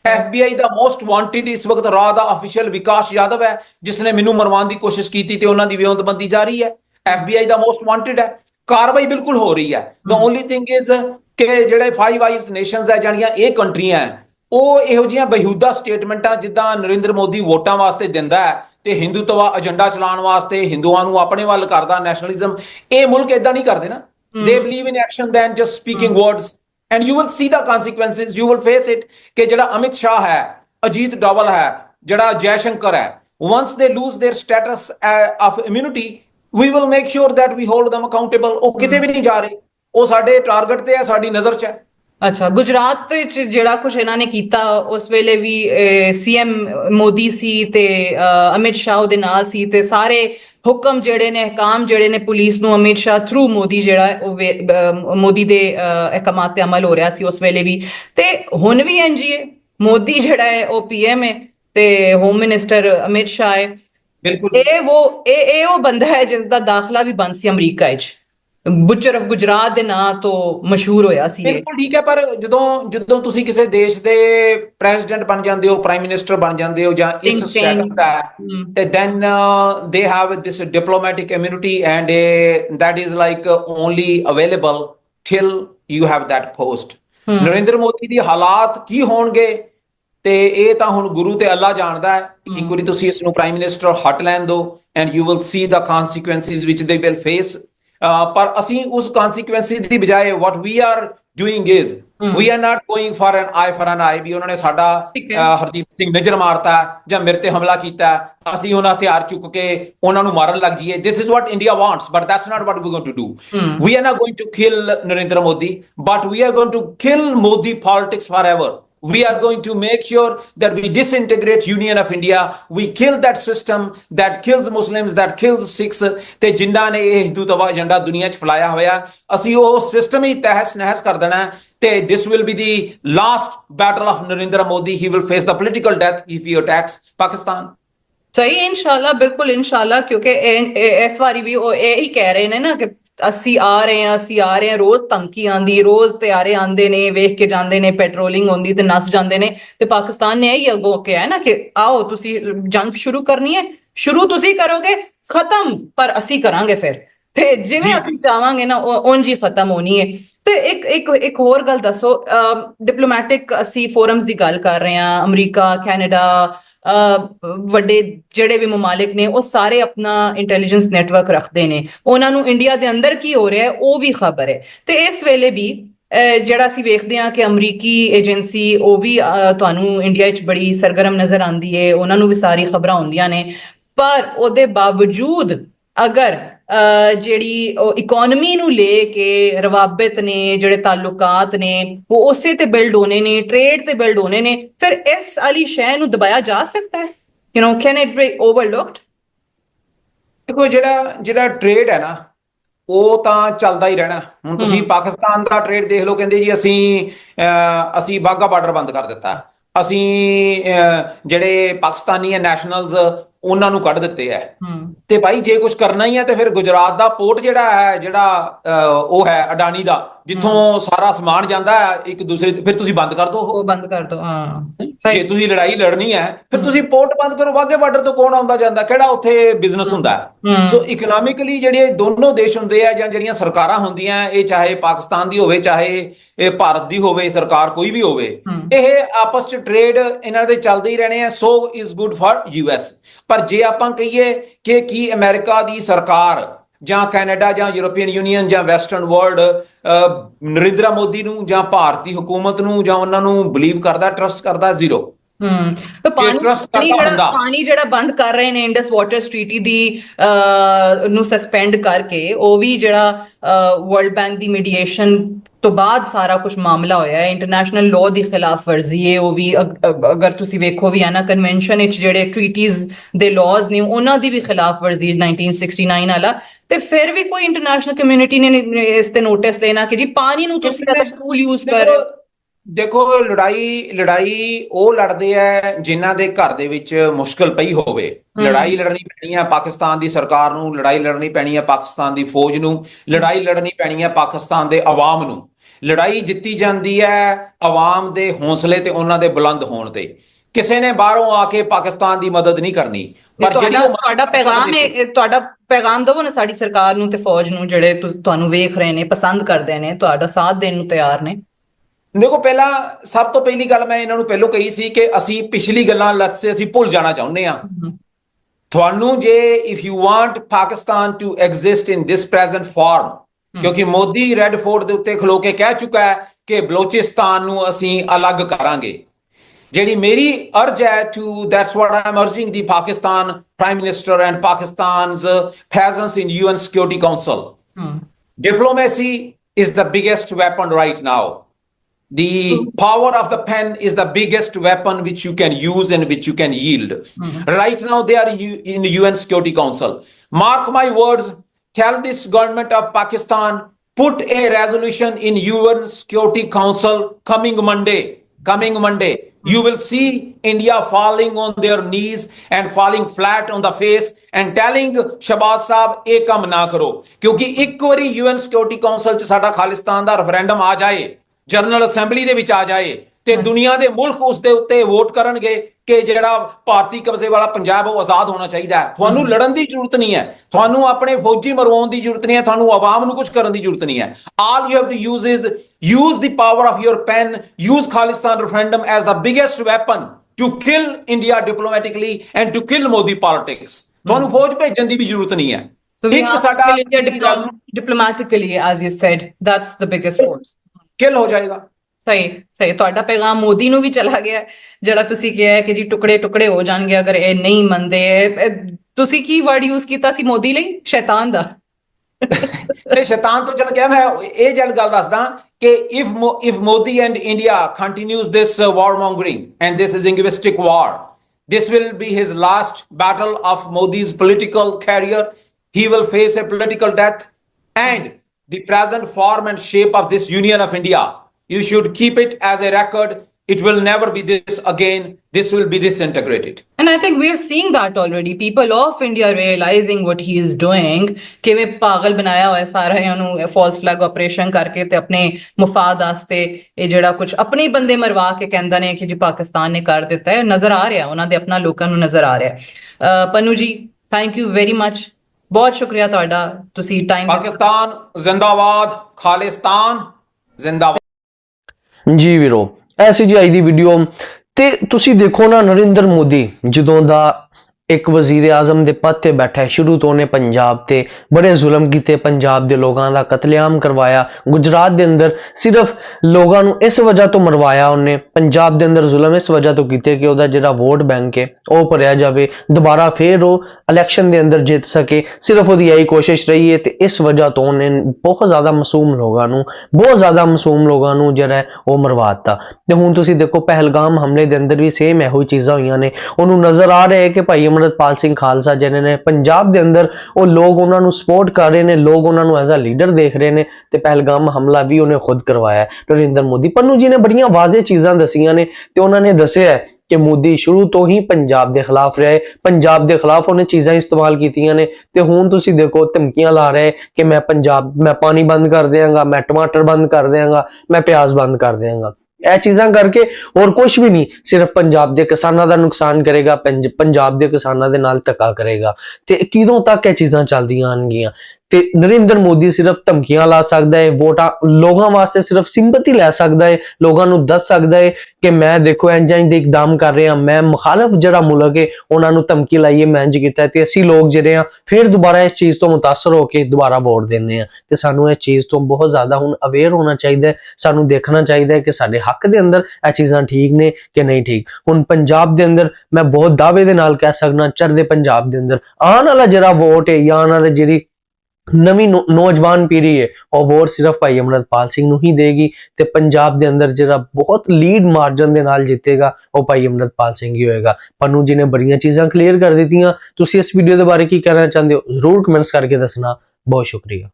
FBI ਦਾ ਮੋਸਟ ਵਾਂਟਡ ਇਸ ਵਕਤ ਰਾ ਦਾ ਅਫੀਸ਼ੀਅਲ ਵਿਕਾਸ ਯਾਦਵ ਹੈ ਜਿਸ ਨੇ ਮੈਨੂੰ ਮਰਵਾਉਣ ਦੀ ਕੋਸ਼ਿਸ਼ ਕੀਤੀ ਤੇ ਉਹਨਾਂ ਦੀ ਵਿਉਂਤਬੰਦੀ ਜਾਰੀ ਹੈ। FBI ਦਾ ਮੋਸਟ ਵਾਂਟਡ ਹੈ। ਕਾਰਵਾਈ ਬਿਲਕੁਲ ਹੋ ਰਹੀ ਹੈ। ਦ ਓਨਲੀ ਥਿੰਗ ਇਜ਼ ਕਿ ਜਿਹੜੇ ਫਾਈਵ ਆਈਵਸ ਨੇਸ਼ਨਸ ਹੈ ਜਿਹੜੀਆਂ ਇਹ ਕੰਟਰੀਆਂ ਹੈ ਉਹ ਇਹੋ ਜਿਹੀਆਂ ਬੇਹੂਦਾ ਸਟੇਟਮੈਂਟਾਂ ਜਿੱਦਾਂ ਨਰਿੰਦਰ ਮੋਦੀ ਵੋਟਾਂ ਵਾਸਤੇ ਦਿੰਦਾ ਹੈ ਤੇ ਹਿੰਦੂਤਵਾ ਏਜੰਡਾ ਚਲਾਉਣ ਵਾਸਤੇ ਹਿੰਦੂਆਂ ਨੂੰ ਆਪਣੇ ਵੱਲ ਕਰਦਾ ਨੈਸ਼ਨਲਿਜ਼ਮ ਇਹ ਮੁਲਕ ਇਦਾਂ ਨਹੀਂ ਕਰਦੇ ਨਾ। They believe in action then just speaking words and you will see the consequences you will face it ਕਿ ਜਿਹੜਾ ਅਮਿਤ ਸ਼ਾਹ ਹੈ ਅਜੀਤ ਡੋਵਲ ਹੈ ਜਿਹੜਾ ਜੈ ਸ਼ੰਕਰ ਹੈ once they lose their status uh, of immunity we will make sure that we hold them accountable. ਉਹ ਕਿਤੇ ਵੀ ਨਹੀਂ ਜਾ ਰਹੇ। ਉਹ ਸਾਡੇ ਟਾਰਗੇਟ ਤੇ ਹੈ ਸਾਡੀ ਨਜ਼ਰ 'ਚ ਹੈ। ਅੱਛਾ ਗੁਜਰਾਤ ਵਿੱਚ ਜਿਹੜਾ ਕੁਝ ਇਹਨਾਂ ਨੇ ਕੀਤਾ ਉਸ ਵੇਲੇ ਵੀ ਸੀਐਮ ਮੋਦੀ ਸੀ ਤੇ ਅਮਿਤ ਸ਼ਾਹ ਉਹਦੇ ਨਾਲ ਸੀ ਤੇ ਸਾਰੇ ਹੁਕਮ ਜਿਹੜੇ ਨੇ ਹਕਾਮ ਜਿਹੜੇ ਨੇ ਪੁਲਿਸ ਨੂੰ ਅਮਿਤ ਸ਼ਾਹ ਥਰੂ ਮੋਦੀ ਜਿਹੜਾ ਹੈ, ਉਹ ਮੋਦੀ ਦੇ ਅਹਿਕਾਮਾਤ ਤੇ ਅਮਲ ਹੋ ਰਿਹਾ ਸੀ ਉਸ ਵੇਲੇ ਵੀ। ਤੇ ਹੁਣ ਵੀ ਐਨਜੀਏ ਮੋਦੀ ਜਿਹੜਾ ਹੈ ਉਹ ਪੀਐਮ ਹੈ ਤੇ ਹੋਮ ਮਿਨਿਸਟਰ ਅਮਿਤ ਸ਼ਾਹ ਹੈ। ਬਿਲਕੁਲ ਇਹ ਉਹ ਇਹ ਇਹ ਉਹ ਬੰਦਾ ਹੈ ਜਿਸ ਦਾ ਦਾਖਲਾ ਵੀ ਬੰਦ ਸੀ ਅਮਰੀਕਾ ਵਿੱਚ। ਬੁਚਰ ਆਫ ਗੁਜਰਾਤ ਦੇ ਨਾਂ ਤੋਂ ਮਸ਼ਹੂਰ ਹੋਇਆ ਸੀ ਇਹ ਬਿਲਕੁਲ ਠੀਕ ਹੈ ਪਰ ਜਦੋਂ ਜਦੋਂ ਤੁਸੀਂ ਕਿਸੇ ਦੇਸ਼ ਦੇ ਪ੍ਰੈਜ਼ੀਡੈਂਟ ਬਣ ਜਾਂਦੇ ਹੋ ਪ੍ਰਾਈਮ ਮਿਨਿਸਟਰ ਬਣ ਜਾਂਦੇ ਹੋ ਜਾਂ ਇਸ ਸਟੇਟਸ. ਦਾ। ਤੇ then they have this diplomatic immunity and is like only available till you have that post hmm. Narendra Modi ਦੀ ਹਾਲਾਤ ਕੀ ਹੋਣਗੇ ਤੇ ਇਹ ਤਾਂ ਹੁਣ ਗੁਰੂ ਤੇ ਅੱਲਾ ਜਾਣਦਾ ਹੈ ਇੱਕ ਵਾਰੀ ਤੁਸੀਂ ਇਸ ਨੂੰ ਪ੍ਰਾਈਮ ਮਿਨਿਸਟਰ ਹਟ ਲੈਣ ਦਿਓ and you will see the which they will face uh ਪਰ ਅਸੀਂ ਉਸ consequences ਦੀ ਬਜਾਏ what we are doing is we are not going for an eye for an eye ਵੀ ਉਹਨਾਂ ਨੇ ਸਾਡਾ ਹਰਦੀਪ ਸਿੰਘ ਨਜ਼ਰ ਮਾਰਤਾ ਜਾਂ ਮੇਰੇ ਤੇ ਹਮਲਾ ਕੀਤਾ ਅਸੀਂ ਉਹਨਾਂ ਹਥਿਆਰ ਚੁੱਕ ਕੇ ਉਹਨਾਂ ਨੂੰ ਮਾਰਨ ਲੱਗ ਜਾਈਏ this is what india wants but that's not what we're going to do we are not going to kill narendra modi but we are going to kill modi politics forever we are going to make sure that we disintegrate union of india we kill that system that kills muslims that kills sikhs ਤੇ ਜਿਨ੍ਹਾਂ ਨੇ ਇਹ ਹਿੰਦੂਤਵਾ ਏਜੰਡਾ ਦੁਨੀਆ 'ਚ ਫੈਲਾਇਆ ਹੋਇਆ ਅਸੀਂ ਉਹ ਸਿਸਟਮ ਹੀ ਤਹਿਸ ਨਹਿਸ ਕਰ ਦੇਣਾ ਹੈ ਤੇ this will be the last battle of narendra modi he will face the political death if he attacks pakistan ਸਹੀ ਹੈ ਇਨਸ਼ਾਅੱਲਾ ਬਿਲਕੁਲ ਇਨਸ਼ਾਅੱਲਾ ਕਿਉਂਕਿ ਇਹ- ਇਹ- ਇਸ ਵਾਰੀ ਵੀ ਉਹ ਇਹ ਹੀ ਕਹਿ ਰਹੇ ਨੇ ਨਾ ਕਿ ਅਸੀਂ ਆ ਰਹੇ ਹਾਂ ਅਸੀਂ ਆ ਰਹੇ ਹਾਂ। ਰੋਜ਼ ਧਮਕੀ ਆਂਦੀ ਰੋਜ਼ ਤਿਆਰੇ ਆਂਦੇ ਨੇ ਵੇਖ ਕੇ ਜਾਂਦੇ ਨੇ ਪੈਟਰੋਲਿੰਗ ਹੁੰਦੀ ਤੇ ਨਸ ਜਾਂਦੇ ਨੇ। ਤੇ ਪਾਕਿਸਤਾਨ ਨੇ ਇਹੀ ਅੱਗੋਂ ਕਿਹਾ ਹੈ ਨਾ ਕਿ ਆਓ ਤੁਸੀਂ ਜੰਗ ਸ਼ੁਰੂ ਕਰਨੀ ਹੈ। ਸ਼ੁਰੂ ਤੁਸੀਂ ਕਰੋਗੇ ਖਤਮ ਪਰ ਅਸੀਂ ਕਰਾਂਗੇ ਫਿਰ। ਤੇ ਜਿਵੇਂ। ਅਸੀਂ ਚਾਹਾਂਗੇ ਨਾ ਉਹ ਉਂਝ ਹੀ ਖਤਮ ਹੋਣੀ ਹੈ। ਤੇ ਇੱਕ ਇੱਕ ਇੱਕ ਹੋਰ ਗੱਲ ਦੱਸੋ ਡਿਪਲੋਮੈਟਿਕ ਅਸੀਂ ਫੋਰਮਸ ਦੀ ਗੱਲ ਕਰ ਰਹੇ ਹਾਂ। ਅਮਰੀਕਾ ਕੈਨੇਡਾ ਵੱਡੇ ਜਿਹੜੇ ਵੀ ਮਮਾਲਿਕ ਨੇ, ਉਹ ਸਾਰੇ ਆਪਣਾ ਇੰਟੈਲੀਜੈਂਸ ਨੈਟਵਰਕ ਰੱਖਦੇ ਨੇ। ਉਹਨਾਂ ਨੂੰ ਇੰਡੀਆ ਦੇ ਅੰਦਰ ਕੀ ਹੋ ਰਿਹਾ ਹੈ, ਉਹ ਵੀ ਖਬਰ ਹੈ। ਤੇ ਇਸ ਵੇਲੇ ਵੀ ਜਿਹੜਾ ਅਸੀਂ ਵੇਖਦੇ ਹਾਂ ਕਿ ਅਮਰੀਕੀ ਏਜੰਸੀ, ਉਹ ਵੀ ਤੁਹਾਨੂੰ ਇੰਡੀਆ 'ਚ ਬੜੀ ਸਰਗਰਮ ਨਜ਼ਰ ਆਉਂਦੀ ਹੈ, ਉਹਨਾਂ ਨੂੰ ਵੀ ਸਾਰੀ ਖਬਰਾਂ ਹੁੰਦੀਆਂ ਨੇ। ਪਰ ਉਹਦੇ ਬਾਵਜੂਦ ਅਗਰ ਜਿਹੜੀ ਇਕਨੋਮੀ ਨੂੰ ਲੈ ਕੇ ਰਵਾਬਤ ਨੇ ਜਿਹੜੇ ਤਾਲੁਕਾਤ ਨੇ ਉਹ ਉਸੇ ਤੇ ਬਿਲਡ ਹੋਣੇ ਨੇ ਟ੍ਰੇਡ ਤੇ ਬਿਲਡ ਹੋਣੇ ਨੇ ਫਿਰ ਇਸ ਵਾਲੀ ਸ਼ੈ ਨੂੰ ਦਬਾਇਆ ਜਾ ਸਕਦਾ ਹੈ? You know can it be overlooked ਦੇਖੋ ਜਿਹੜਾ ਜਿਹੜਾ ਟ੍ਰੇਡ ਹੈ ਨਾ ਉਹ ਤਾਂ ਚੱਲਦਾ ਹੀ ਰਹਿਣਾ। ਹੁਣ ਤੁਸੀਂ ਪਾਕਿਸਤਾਨ ਦਾ ਟ੍ਰੇਡ ਦੇਖ ਲਓ ਕਹਿੰਦੇ ਜੀ ਅਸੀਂ ਅਸੀਂ ਬਾਗਾ ਬਾਰਡਰ ਬੰਦ ਕਰ ਦਿੱਤਾ। ਅਸੀਂ ਜਿਹੜੇ ਪਾਕਿਸਤਾਨੀ ਨੈਸ਼ਨਲਸ ਉਹਨਾਂ ਨੂੰ ਕੱਢ ਦਿੱਤੇ ਹਮ ਤੇ ਭਾਈ ਜੇ ਕੁਝ ਕਰਨਾ ਹੀ ਹੈ ਤੇ ਫਿਰ ਗੁਜਰਾਤ ਦਾ ਪੋਰਟ ਜਿਹੜਾ ਹੈ ਜਿਹੜਾ ਉਹ ਹੈ ਅਡਾਨੀ ਦਾ ਜਿੱਥੋਂ ਸਾਰਾ ਸਮਾਨ ਜਾਂਦਾ ਹੈ ਇੱਕ ਦੂਸਰੇ ਫਿਰ ਤੁਸੀਂ ਬੰਦ ਕਰ ਦਿਓ ਉਹ। ਉਹ ਬੰਦ ਕਰ ਦੋ ਹਾਂ। ਜੇ ਸਹੀ। ਤੁਸੀਂ ਲੜਾਈ ਲੜਨੀ ਹੈ ਫਿਰ ਤੁਸੀਂ ਪੋਰਟ ਬੰਦ ਕਰੋ ਵਾਗੇ ਬਾਰਡਰ ਤੋਂ ਕੌਣ ਆਉਂਦਾ ਜਾਂਦਾ ਕਿਹੜਾ ਉੱਥੇ ਬਿਜ਼ਨਸ ਹੁੰਦਾ ਹੈ। ਹਮ। ਸੋ ਇਕਨੋਮਿਕਲੀ ਜਿਹੜੇ ਦੋਨੋਂ ਦੇਸ਼ ਹੁੰਦੇ ਆ ਜਾਂ ਜਿਹੜੀਆਂ ਸਰਕਾਰਾਂ ਹੁੰਦੀਆਂ ਇਹ ਚਾਹੇ ਪਾਕਿਸਤਾਨ ਦੀ ਹੋਵੇ ਚਾਹੇ ਇਹ ਭਾਰਤ ਦੀ ਹੋਵੇ ਸਰਕਾਰ ਕੋਈ ਵੀ ਹੋਵੇ ਹਮ। ਇਹ ਆਪਸ ਚ ਟ੍ਰੇਡ ਇਹਨਾਂ ਦੇ ਚੱਲਦੇ ਹੀ ਰਹਿਣੇ ਆ so is good for US ਪਰ ਜੇ ਆਪਾਂ ਕਹੀਏ ਕਿ ਕੀ ਅਮਰੀਕਾ ਦੀ ਸਰਕਾਰ ਜਾਂ ਕੈਨੇਡਾ ਜਾਂ ਯੂਰੋਪੀਅਨ ਯੂਨੀਅਨ ਜਾਂ ਵੈਸਟਰਨ ਵਰਲਡ ਨਰਿੰਦਰ ਮੋਦੀ ਨੂੰ ਜਾਂ ਭਾਰਤੀ ਹਕੂਮਤ ਨੂੰ ਜਾਂ ਉਹਨਾਂ ਨੂੰ ਬਲੀਵ ਕਰਦਾ ਟਰਸਟ ਕਰਦਾ ਜ਼ੀਰੋ ਹਮ ਤੇ ਪਾਣੀ trust ਜਿਹੜਾ ਹੁੰਦਾ। ਪਾਣੀ ਜਿਹੜਾ ਬੰਦ ਕਰ ਰਹੇ ਨੇ ਇੰਡਸ ਵਾਟਰ ਟ੍ਰੀਟੀ ਦੀ ਅਹ, ਨੂੰ ਸਸਪੈਂਡ ਕਰਕੇ ਉਹ ਵੀ ਜਿਹੜਾ ਵਰਲਡ ਬੈਂਕ ਦੀ ਮੀਡੀਏਸ਼ਨ ਤੋਂ ਬਾਅਦ ਸਾਰਾ ਕੁਝ ਮਾਮਲਾ ਹੋਇਆ ਹੈ। ਇੰਟਰਨੈਸ਼ਨਲ ਲਾਅ ਦੀ ਖਿਲਾਫ ਵਰਜ਼ੀ ਹੈ। ਉਹ ਵੀ ਅਗ- ਅਗ- ਅਗਰ ਤੁਸੀਂ ਵੇਖੋ ਵੀ ਆਨਾ ਕਨਵੈਨਸ਼ਨ ਵਿੱਚ ਜਿਹੜੇ ਟ੍ਰੀਟੀਜ਼ ਦੇ ਲਾਜ਼ ਨੇ ਉਹਨਾਂ ਦੀ ਵੀ ਖਿਲਾਫ ਵਰਜ਼ੀ 1969 ਵਾਲਾ। ਤੇ ਫਿਰ ਵੀ ਕੋਈ ਇੰਟਰਨੈਸ਼ਨਲ ਕਮਿਊਨਿਟੀ ਨੇ ਨੀ- ਇਸ ਤੇ ਨੋਟਿਸ ਲੈਣਾ ਕਿ ਜੀ ਪਾਣੀ ਨੂੰ ਤੁਸੀਂ International- ਟੂਲ ਯੂਜ਼ ਕਰ ਰਹੇ ਹੋ। ਦੇਖੋ ਲੜਾਈ ਲੜਾਈ ਉਹ ਲੜਦੇ ਆ ਜਿਨ੍ਹਾਂ ਦੇ ਘਰ ਦੇ ਵਿੱਚ ਮੁਸ਼ਕਲ ਪਈ ਹੋਵੇ। ਲੜਾਈ ਲੜਨੀ ਪੈਣੀ ਹੈ ਪਾਕਿਸਤਾਨ ਦੀ ਸਰਕਾਰ ਨੂੰ ਲੜਾਈ ਲੜਨੀ ਪੈਣੀ ਹੈ ਪਾਕਿਸਤਾਨ ਦੀ ਫੌਜ ਨੂੰ ਲੜਾਈ ਲੜਨੀ ਪੈਣੀ ਹੈ ਪਾਕਿਸਤਾਨ ਦੇ ਆਵਾਮ ਨੂੰ। ਲੜਾਈ ਜਿੱਤੀ ਜਾਂਦੀ ਹੈ ਆਵਾਮ ਦੇ ਹੌਸਲੇ ਤੇ ਉਹਨਾਂ ਦੇ ਬੁਲੰਦ ਹੋਣ ਤੇ। ਕਿਸੇ ਨੇ ਬਾਹਰੋਂ ਆ ਕੇ ਪਾਕਿਸਤਾਨ ਦੀ ਮਦਦ ਨਹੀਂ ਕਰਨੀ। ਪਰ ਜਿਹੜੀ ਤੁਹਾਡਾ ਪੈਗਾਮ ਹੈ ਤੁਹਾਡਾ ਪੈਗਾਮ ਦਵੋ ਨਾ ਸਾਡੀ ਸਰਕਾਰ ਨੂੰ ਤੇ ਫੌਜ ਨੂੰ ਜਿਹੜੇ ਤੁਹਾਨੂੰ ਵੇਖ ਰਹੇ ਨੇ ਪਸੰਦ ਕਰਦੇ ਨੇ ਤੁਹਾਡਾ ਸਾਥ ਦੇਣ ਨੂੰ ਤਿਆਰ ਨੇ। ਦੇਖੋ ਪਹਿਲਾਂ ਸਭ ਤੋਂ ਪਹਿਲੀ ਗੱਲ ਮੈਂ ਇਹਨਾਂ ਨੂੰ ਪਹਿਲਾਂ ਕਹੀ ਸੀ ਕਿ ਅਸੀਂ ਪਿਛਲੀ ਗੱਲਾਂ ਲੱਤ ਸੇ ਅਸੀਂ ਭੁੱਲ ਜਾਣਾ ਚਾਹੁੰਦੇ ਹਾਂ। ਤੁਹਾਨੂੰ ਜੇ if you want Pakistan to exist in this present form ਕਿਉਂਕਿ ਮੋਦੀ ਰੈੱਡ ਫੋਰਟ ਦੇ ਉੱਤੇ ਖਲੋ ਕੇ ਕਹਿ ਚੁੱਕਾ ਹੈ ਕਿ ਬਲੋਚਿਸਤਾਨ ਨੂੰ ਅਸੀਂ ਅਲੱਗ ਕਰਾਂਗੇ। ਜਿਹੜੀ ਮੇਰੀ ਅਰਜ਼ ਹੈ to that's what I am urging the Pakistan prime minister and presence in UN Security Council. Hmm. Diplomacy is the biggest weapon right now. The power of the pen is the biggest weapon which you can use and which you can yield. Right now, they are in U- in the UN Security Council. Mark my words, tell this government of Pakistan, put a resolution in UN Security Council coming Monday. Coming Monday, you will see India falling on their knees and falling flat on the face and telling Shehbaz ਸਾਹਿਬ ਇਹ ਕੰਮ ਨਾ ਕਰੋ ਕਿਉਂਕਿ ਇੱਕ ਵਾਰੀ ਯੂਐਨ ਸਿਕਿਉਰਿਟੀ ਕਾਉਂਸਲ 'ਚ ਸਾਡਾ ਖਾਲਿਸਤਾਨ ਦਾ ਰੈਫਰੈਂਡਮ ਆ ਜਾਏ ਜਨਰਲ ਅਸੈਂਬਲੀ ਦੇ ਵਿੱਚ ਆ ਜਾਏ ਤੇ ਦੁਨੀਆ ਦੇ ਮੁਲਕ ਉਸ ਦੇ ਉੱਤੇ ਵੋਟ ਕਰਨਗੇ ਕਿ ਜਿਹੜਾ ਭਾਰਤੀ ਕਬਜ਼ੇ ਵਾਲਾ ਪੰਜਾਬ ਉਹ ਆਜ਼ਾਦ ਹੋਣਾ ਚਾਹੀਦਾ ਹੈ। ਤੁਹਾਨੂੰ ਲੜਨ ਦੀ ਜ਼ਰੂਰਤ ਨਹੀਂ ਹੈ। ਤੁਹਾਨੂੰ ਆਪਣੇ ਫੌਜੀ ਮਰਵਾਉਣ ਦੀ ਜ਼ਰੂਰਤ ਨਹੀਂ ਹੈ। ਤੁਹਾਨੂੰ ਆਵਾਮ ਨੂੰ ਕੁਝ ਕਰਨ ਦੀ ਜ਼ਰੂਰਤ ਨਹੀਂ ਹੈ। All you have to use is use the power of your pen use Khalistan referendum as the biggest weapon to kill India diplomatically and to kill Modi politics ਤੁਹਾਨੂੰ ਫੌਜ ਭੇਜਣ ਦੀ ਵੀ ਜ਼ਰੂਰਤ ਨਹੀਂ ਹੈ। ਇੱਕ ਸਾਡਾ to kill India diplom- diplomatically, as you said. ਕਿਲ ਹੋ ਜਾਏਗਾ। ਸਹੀ ਸਹੀ। ਤੁਹਾਡਾ ਪੈਗਾਮ ਮੋਦੀ ਨੂੰ ਵੀ ਚਲਾ ਗਿਆ ਜਿਹੜਾ ਤੁਸੀਂ ਕਿਹਾ ਕਿ ਜੀ ਟੁਕੜੇ ਟੁਕੜੇ ਹੋ ਜਾਣਗੇ ਅਗਰ ਇਹ ਨਹੀਂ ਮੰਨਦੇ। ਤੁਸੀਂ ਕੀ ਵਰਡ ਯੂਜ਼ ਕੀਤਾ ਸੀ ਮੋਦੀ ਲਈ? ਸ਼ੈਤਾਨ ਦਾ। ਨਹੀਂ ਸ਼ੈਤਾਨ ਤੋਂ ਚਲ ਗਿਆ। ਮੈਂ ਇਹ ਜਲ ਗੱਲ ਦੱਸਦਾ ਕਿ if if Modi and India continues this war mongering and this is linguistic war this will be his last battle of modi's political career. He will face a political death. And the present form and shape of this union of india you should keep it as a record it will never be this again this will be disintegrated And I think we're seeing that already. People of India realizing what he is doing, ਕਿਵੇਂ ਪਾਗਲ ਬਣਾਇਆ ਹੋਇਆ ਸਾਰਾ ਇਹਨੂੰ ਫਾਲਸ ਫਲੈਗ ਆਪਰੇਸ਼ਨ ਕਰਕੇ ਤੇ ਆਪਣੇ ਮੁਫਾਦ ਵਾਸਤੇ ਇਹ ਜਿਹੜਾ ਕੁਝ ਆਪਣੇ ਹੀ ਬੰਦੇ ਮਰਵਾ ਕੇ ਕਹਿੰਦਾ ਨੇ ਕਿ ਜੀ ਪਾਕਿਸਤਾਨ ਨੇ ਕਰ ਦਿੱਤਾ ਹੈ ਨਜ਼ਰ ਆ ਰਿਹਾ ਉਹਨਾਂ ਦੇ ਆਪਣਾ ਲੋਕਾਂ ਨੂੰ ਨਜ਼ਰ ਆ ਰਿਹਾ ਹੈ ਪਨੂ ਜੀ ਥੈਂਕ ਯੂ ਵੈਰੀ ਮੱਚ ਬਹੁਤ ਸ਼ੁਕਰੀਆ ਤੁਹਾਡਾ ਤੁਸੀਂ ਟਾਈਮ ਪਾਕਿਸਤਾਨ ਜ਼ਿੰਦਾਬਾਦ ਖਾਲਿਸਤਾਨ ਜ਼ਿੰਦਾਬਾਦ। ਜੀ ਵੀਰੋ ਐਸੀ ਜੀ ਅੱਜ ਦੀ ਵੀਡੀਓ ਤੇ ਤੁਸੀਂ ਦੇਖੋ ਨਾ ਨਰਿੰਦਰ ਮੋਦੀ ਜਦੋਂ ਦਾ ਇੱਕ ਵਜ਼ੀਰ ਆਜ਼ਮ ਦੇ ਪਦ ਤੇ ਬੈਠਾ ਸ਼ੁਰੂ ਤੋਂ ਉਹਨੇ ਪੰਜਾਬ ਤੇ ਬੜੇ ਜ਼ੁਲਮ ਕੀਤੇ। ਪੰਜਾਬ ਦੇ ਲੋਕਾਂ ਦਾ ਕਤਲੇਆਮ ਕਰਵਾਇਆ। ਗੁਜਰਾਤ ਦੇ ਅੰਦਰ ਸਿਰਫ ਲੋਕਾਂ ਨੂੰ ਇਸ ਵਜ੍ਹਾ ਤੋਂ ਮਰਵਾਇਆ ਉਹਨੇ। ਪੰਜਾਬ ਦੇ ਅੰਦਰ ਜ਼ੁਲਮ ਇਸ ਵਜ੍ਹਾ ਤੋਂ ਕੀਤੇ ਕਿ ਉਹਦਾ ਜਿਹੜਾ ਵੋਟ ਬੈਂਕ ਹੈ, ਉਹ ਭਰਿਆ ਜਾਵੇ। ਦੁਬਾਰਾ ਫੇਰ ਉਹ ਇਲੈਕਸ਼ਨ ਦੇ ਅੰਦਰ ਜਿੱਤ ਸਕੇ। ਸਿਰਫ ਉਹਦੀ ਇਹੀ ਕੋਸ਼ਿਸ਼ ਰਹੀ ਹੈ ਤੇ ਇਸ ਵਜ੍ਹਾ ਤੋਂ ਉਹਨੇ ਬਹੁਤ ਜ਼ਿਆਦਾ ਮਾਸੂਮ ਲੋਕਾਂ ਨੂੰ, ਬਹੁਤ ਜ਼ਿਆਦਾ ਮਾਸੂਮ ਲੋਕਾਂ ਨੂੰ ਜਿਹੜਾ ਹੈ, ਉਹ ਮਰਵਾਤਾ ਤੇ ਹੁਣ ਤੁਸੀਂ ਦੇਖੋ, ਪਹਿਲਗਾਮ ਹਮਲੇ ਦੇ ਅੰਦਰ ਵੀ ਸੇਮ ਇਹੋ ਹੀ ਚੀਜ਼ਾਂ ਹੋਈਆਂ ਨੇ। ਉਹਨੂੰ ਨਜ਼ਰ ਆ ਰਿਹਾ ਹੈ ਕਿ ਭਾਈ ਅਮਰਤਪਾਲ ਸਿੰਘ ਖਾਲਸਾ ਜਿਹਨੇ ਨੇ ਪੰਜਾਬ ਦੇ ਅੰਦਰ ਉਹ ਲੋਕ ਉਹਨਾਂ ਨੂੰ ਸਪੋਰਟ ਕਰ ਰਹੇ ਨੇ, ਲੋਕ ਉਹਨਾਂ ਨੂੰ ਐਜ਼ ਅ ਲੀਡਰ ਦੇਖ ਰਹੇ ਨੇ ਤੇ ਪਹਿਲਗਾਮ ਹਮਲਾ ਵੀ ਉਹਨੇ ਖੁਦ ਕਰਵਾਇਆ ਨਰਿੰਦਰ ਮੋਦੀ, ਪੰਨੂ ਜੀ ਨੇ ਬੜੀਆਂ ਵਾਜ਼ੇ ਚੀਜ਼ਾਂ ਦੱਸੀਆਂ ਨੇ ਤੇ ਉਹਨਾਂ ਨੇ ਦੱਸਿਆ ਕਿ ਮੋਦੀ ਸ਼ੁਰੂ ਤੋਂ ਹੀ ਪੰਜਾਬ ਦੇ ਖਿਲਾਫ ਰਿਹਾ ਹੈ, ਪੰਜਾਬ ਦੇ ਖਿਲਾਫ ਉਹਨੇ ਚੀਜ਼ਾਂ ਇਸਤੇਮਾਲ ਕੀਤੀਆਂ ਨੇ ਤੇ ਹੁਣ ਤੁਸੀਂ ਦੇਖੋ ਧਮਕੀਆਂ ਲਾ ਰਹੇ ਕਿ ਮੈਂ ਪੰਜਾਬ, ਮੈਂ ਪਾਣੀ ਬੰਦ ਕਰ ਦਿਆਂਗਾ, ਮੈਂ ਟਮਾਟਰ ਬੰਦ ਕਰ ਦਿਆਂਗਾ, ਮੈਂ ਪਿਆਜ਼ ਬੰਦ ਕਰ ਦਿਆਂਗਾ। ਇਹ ਚੀਜ਼ਾਂ ਕਰਕੇ ਹੋਰ ਕੁਝ ਵੀ ਨਹੀਂ, ਸਿਰਫ ਪੰਜਾਬ ਦੇ ਕਿਸਾਨਾਂ ਦਾ ਨੁਕਸਾਨ ਕਰੇਗਾ ਪੰਜਾਬ ਦੇ ਕਿਸਾਨਾਂ ਦੇ ਨਾਲ ਧੱਕਾ ਕਰੇਗਾ। ਤੇ ਕਿਦੋਂ ਤੱਕ ਇਹ ਚੀਜ਼ਾਂ ਚੱਲਦੀਆਂ ਆਣਗੀਆਂ ਤੇ ਨਰਿੰਦਰ ਮੋਦੀ ਸਿਰਫ ਧਮਕੀਆਂ ਲਾ ਸਕਦਾ ਹੈ, ਵੋਟਾਂ ਲੋਕਾਂ ਵਾਸਤੇ ਸਿਰਫ ਸਿੰਪਥੀ ਲੈ ਸਕਦਾ ਹੈ, ਲੋਕਾਂ ਨੂੰ ਦੱਸ ਸਕਦਾ ਹੈ ਕਿ ਮੈਂ ਦੇਖੋ ਇੰਜ ਇੰਜ ਦੇ ਇਕਦਾਮ ਕਰ ਰਿਹਾ, ਮੈਂ ਮੁਖਾਲਫ ਜਿਹੜਾ ਮੁਲਕ ਹੈ, ਉਹਨਾਂ ਨੂੰ ਧਮਕੀ ਲਾਈਏ, ਮੈਂ ਇੰਜ ਕੀਤਾ ਹੈ ਤੇ ਅਸੀਂ ਲੋਕ ਜਿਹੜੇ ਆ ਫਿਰ ਦੁਬਾਰਾ ਇਸ ਚੀਜ਼ ਤੋਂ ਮੁਤਾਸਰ ਹੋ ਕੇ ਦੁਬਾਰਾ ਵੋਟ ਦਿੰਦੇ ਆ ਤੇ ਸਾਨੂੰ ਇਸ ਚੀਜ਼ ਤੋਂ ਬਹੁਤ ਜ਼ਿਆਦਾ ਹੁਣ ਅਵੇਅਰ ਹੋਣਾ ਚਾਹੀਦਾ ਹੈ, ਸਾਨੂੰ ਦੇਖਣਾ ਚਾਹੀਦਾ ਹੈ ਕਿ ਸਾਡੇ ਹੱਕ ਦੇ ਅੰਦਰ ਇਹ ਚੀਜ਼ਾਂ ਠੀਕ ਨੇ ਕਿ ਨਹੀਂ ਠੀਕ। ਹੁਣ ਪੰਜਾਬ ਦੇ ਅੰਦਰ ਮੈਂ ਬਹੁਤ ਦਾਅਵੇ ਦੇ ਨਾਲ ਕਹਿ ਸਕਦਾ, ਚੜ੍ਹਦੇ ਪੰਜਾਬ ਦੇ ਅੰਦਰ ਆਉਣ ਵਾਲਾ ਜਿਹੜਾ ਵੋਟ ਹੈ ਜਾਂ ਆਉਣ ਵਾਲੀ ਜਿਹੜੀ ਨਵੀਂ ਨੌ- ਨੌਜਵਾਨ ਪੀੜ੍ਹੀ ਹੈ ਉਹ ਵੋਟ ਸਿਰਫ ਭਾਈ ਅਮਰਤਪਾਲ ਸਿੰਘ ਨੂੰ ਹੀ ਦੇਗੀ ਤੇ ਪੰਜਾਬ ਦੇ ਅੰਦਰ ਜਿਹੜਾ ਬਹੁਤ ਲੀਡ ਮਾਰਜਨ ਦੇ ਨਾਲ ਜਿੱਤੇਗਾ, ਉਹ ਭਾਈ ਅਮਰਤਪਾਲ ਸਿੰਘ ਹੀ ਹੋਏਗਾ। ਪਨੂ ਜੀ ਨੇ ਬੜੀਆਂ ਚੀਜ਼ਾਂ ਕਲੀਅਰ ਕਰ ਦਿੱਤੀਆਂ। ਤੁਸੀਂ ਇਸ ਵੀਡੀਓ ਦੇ ਬਾਰੇ ਕੀ ਕਹਿਣਾ ਚਾਹੁੰਦੇ ਹੋ? ਜ਼ਰੂਰ ਕਮੈਂਟਸ ਕਰਕੇ ਦੱਸਣਾ। ਬਹੁਤ ਸ਼ੁਕਰੀਆ।